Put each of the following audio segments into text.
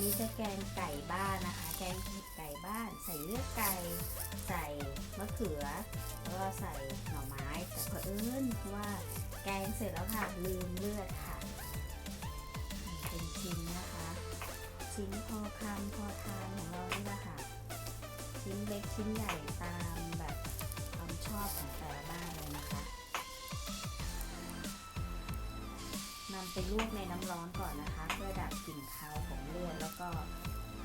นี้จะแกงไก่บ้านนะคะ แกงเห็ดไก่บ้าน ใส่เลือดไก่ ใส่มะเขือ แล้วก็ใส่หน่อไม้ แต่เผอิญว่าแกงเสร็จแล้วค่ะ ลืมเลือดค่ะ เป็นชิ้นนะคะ ชิ้นพอคำพอทานของเรานี่แหละค่ะ ชิ้นเล็กชิ้นใหญ่ตามแบบความชอบของแต่ละบ้านเลยนะคะ นำไปลวกในน้ำร้อนก่อนนะคะ เพื่อดับกลิ่นคาวของเลือดแล้วก็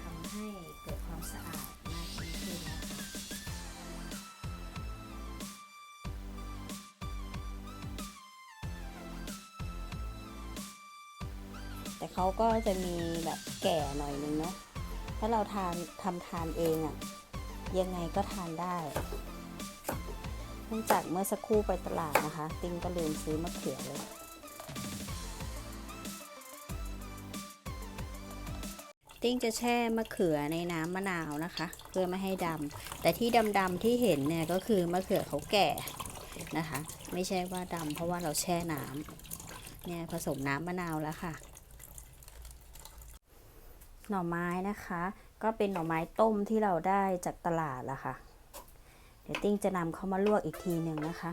ทำให้เกิดความสะอาดมากยิ่งขึ้นนะคะแต่เขาก็จะมีแบบแก่หน่อยนึงเนาะ ถ้าเราทานทำทานเองอะ่ะ ยังไงก็ทานได้เนื่องจากเมื่อสักครู่ไปตลาดนะคะ ติ้งก็ลืมซื้อมะเขือเลย ติ้งจะแช่มะเขือในน้ำมะนาวนะคะ เพื่อไม่ให้ดำแต่ที่ดำๆที่เห็นเนี่ยก็คือมะเขือเขาแก่นะคะ ไม่ใช่ว่าดำเพราะว่าเราแช่น้ำเนี่ยผสมน้ำมะนาวแล้วค่ะ หน่อไม้นะคะ ก็เป็นหน่อไม้ต้มที่เราได้จากตลาดละค่ะ เดี๋ยวติ้งจะนำเขามาลวกอีกทีหนึ่งนะคะ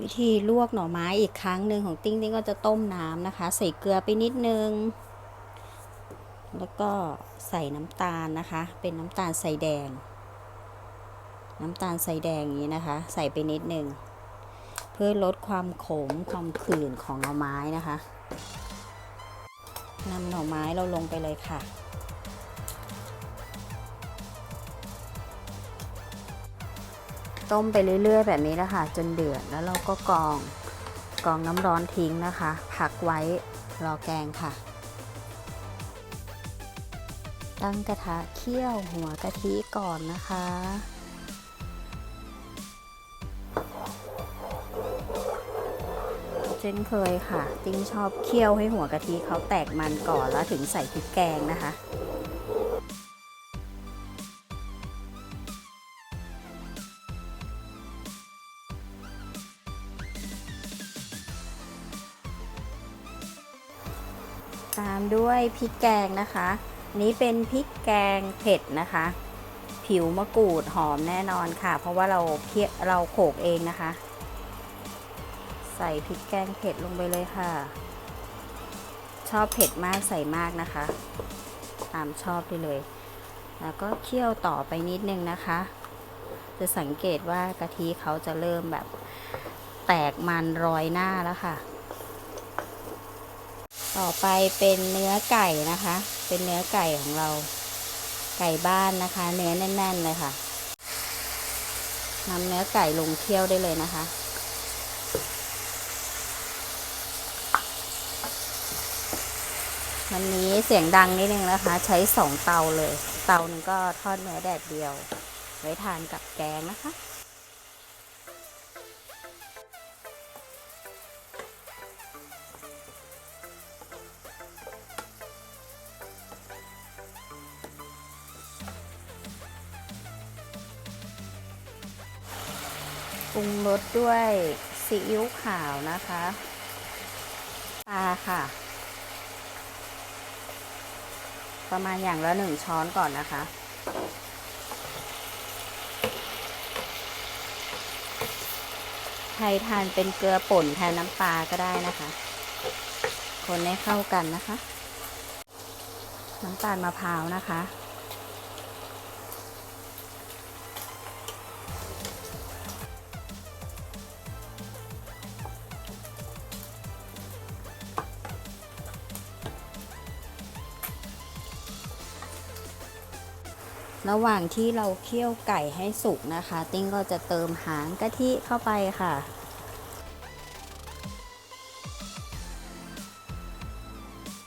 วิธีลวกหน่อไม้อีกครั้งหนึ่งของติ้งติ้งก็จะต้มน้ำนะคะ ใส่เกลือไปนิดนึง แล้วก็ใส่น้ำตาลนะคะ เป็นน้ำตาลใส่แดง น้ำตาลใส่แดงอย่างนี้นะคะ ใส่ไปนิดนึง เพื่อลดความขมความขื่นของหน่อไม้นะคะนำหน่อไม้เราลงไปเลยค่ะ ต้มไปเรื่อย ๆ แบบนี้นะคะจนเดือดแล้วเราก็กรองกรองน้ำร้อนทิ้งนะคะ พักไว้รอแกงค่ะ ตั้งกระทะเคี่ยวหัวกะทิก่อนนะคะเช่นเคยค่ะ ติ้งชอบเคี่ยวให้หัวกะทิเขาแตกมันก่อนแล้วถึงใส่พริกแกงนะคะ ตามด้วยพริกแกงนะคะ นี้เป็นพริกแกงเผ็ดนะคะ ผิวมะกรูดหอมแน่นอนค่ะ เพราะว่าเราเคี่ยเราโขกเองนะคะ ใส่พริกแกงเผ็ดลงไปเลยค่ะ ชอบเผ็ดมากใส่มากนะคะ ตามชอบไปเลย แล้วก็เคี่ยวต่อไปนิดนึงนะคะ จะสังเกตว่ากะทิเขาจะเริ่มแบบแตกมันรอยหน้าแล้วค่ะ ต่อไปเป็นเนื้อไก่นะคะ เป็นเนื้อไก่ของเรา ไก่บ้านนะคะ เนื้อแน่น ๆ เลยค่ะนำเนื้อไก่ลงเคี่ยวได้เลยนะคะ วันนี้เสียงดังนิดนึงนะคะ ใช้สองเตาเลย เตาหนึงก็ทอดเนื้อแดดเดียว ไว้ทานกับแกงนะคะ ปรุงรสด้วยซีอิ๊วขาวนะคะปลาค่ะ ประมาณอย่างละหนึ่งช้อนก่อนนะคะ ใครทานเป็นเกลือป่นแทนน้ำปลาก็ได้นะคะ คนให้เข้ากันนะคะ น้ำตาลมะพร้าวนะคะ ระหว่างที่เราเคี่ยวไก่ให้สุกนะคะ ติ้งก็จะเติมหางกะทิเข้าไปค่ะ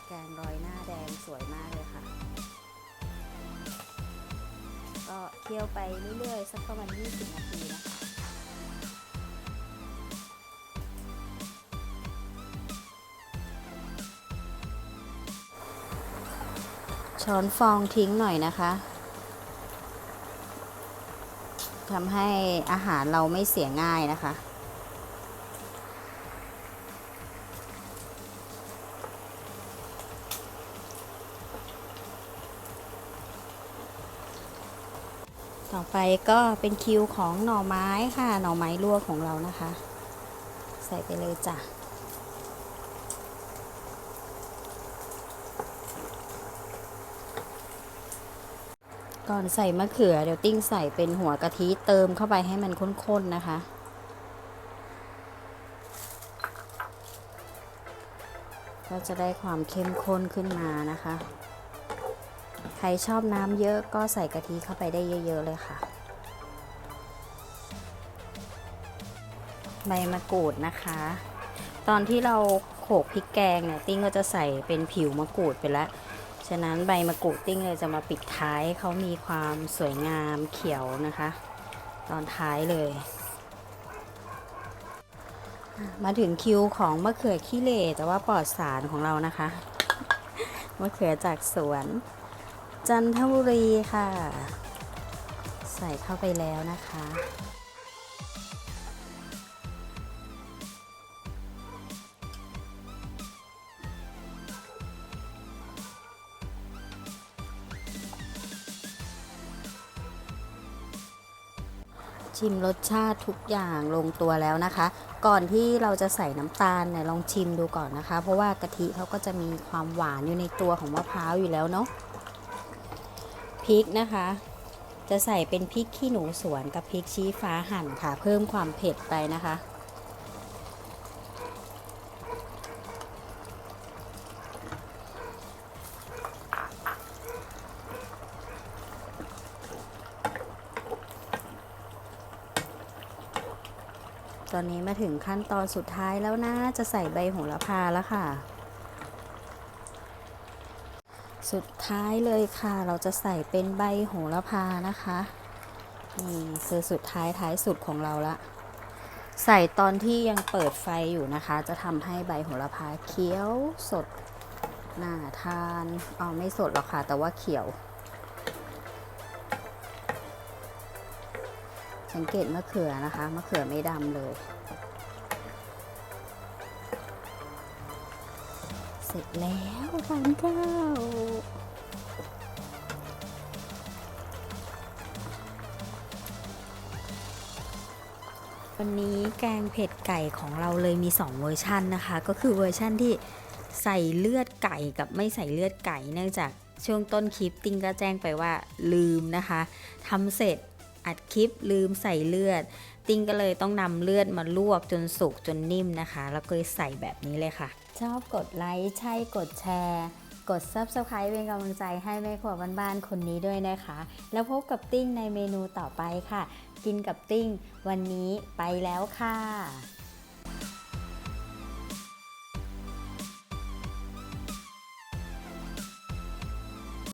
แกงรอยหน้าแดงสวยมากเลยค่ะ ก็เคี่ยวไปเรื่อยๆ สักประมาณ 20 นาทีนะคะช้อนฟองทิ้งหน่อยนะคะ ทำให้อาหารเราไม่เสียง่ายนะคะ ต่อไปก็เป็นคิวของหน่อไม้ค่ะ หน่อไม้ลวกของเรานะคะ ใส่ไปเลยจ้ะ ก่อนใส่มะเขือเดี๋ยวติ้งใส่เป็นหัวกะทิเติมเข้าไปให้มันข้นๆนะคะ ก็จะได้ความเข้มข้นขึ้นมานะคะ ใครชอบน้ำเยอะก็ใส่กะทิเข้าไปได้เยอะ ๆ เลยค่ะ ใบมะกรูดนะคะ ตอนที่เราโขลกพริกแกงเนี่ยติ้งก็จะใส่เป็นผิวมะกรูดไปแล้ว ฉะนั้นใบมะกรูดติ้งเลยจะมาปิดท้ายเขามีความสวยงามเขียวนะคะ ตอนท้ายเลย มาถึงคิวของมะเขือขี้เหร่แต่ว่าปลอดสารของเรานะคะมะเขือจากสวน จันทบุรีค่ะ ใส่เข้าไปแล้วนะคะ ชิมรสชาติทุกอย่างลงตัวแล้วนะคะ ก่อนที่เราจะใส่น้ำตาลเนี่ยลองชิมดูก่อนนะคะ เพราะว่ากะทิเขาก็จะมีความหวานอยู่ในตัวของมะพร้าวอยู่แล้วเนาะพริกนะคะ จะใส่เป็นพริกขี้หนูสวนกับพริกชี้ฟ้าหั่นค่ะ เพิ่มความเผ็ดไปนะคะ อนนี้มาถึงขั้นตอนสุดท้ายแล้วนะ จะใส่ใบโหระพาแล้วค่ะ สุดท้ายเลยค่ะ เราจะใส่เป็นใบโหระพานะคะ นี่คือสุดท้ายท้ายสุดของเราละ ใส่ตอนที่ยังเปิดไฟอยู่นะคะ จะทำให้ใบโหระพาเขียวสดน่าทาน เอ๋อไม่สดหรอกค่ะ แต่ว่าเขียว สังเกตมะเขือนะคะ มะเขือไม่ดำเลย เสร็จแล้วทานข้าวันนี้แกงเผ็ดไก่ของเราเลยมี 2 เวอร์ชันนะคะ ก็คือเวอร์ชันที่ใส่เลือดไก่กับไม่ใส่เลือดไก่ เนื่องจากช่วงต้นคลิปติ้งก็แจ้งไปว่าลืมนะคะทำเสร็จ อัดคลิปลืมใส่เลือด ติ้งก็เลยต้องนำเลือดมาลวกจนสุกจนนิ่มนะคะ แล้วก็ใส่แบบนี้เลยค่ะ ชอบกดไลค์ใช่กดแชร์ กด Subscribe เป็นกำลังใจให้แม่ครัวบ้านๆคนนี้ด้วยนะคะ แล้วพบกับติ้งในเมนูต่อไปค่ะ กินกับติ้งวันนี้ไปแล้วค่ะ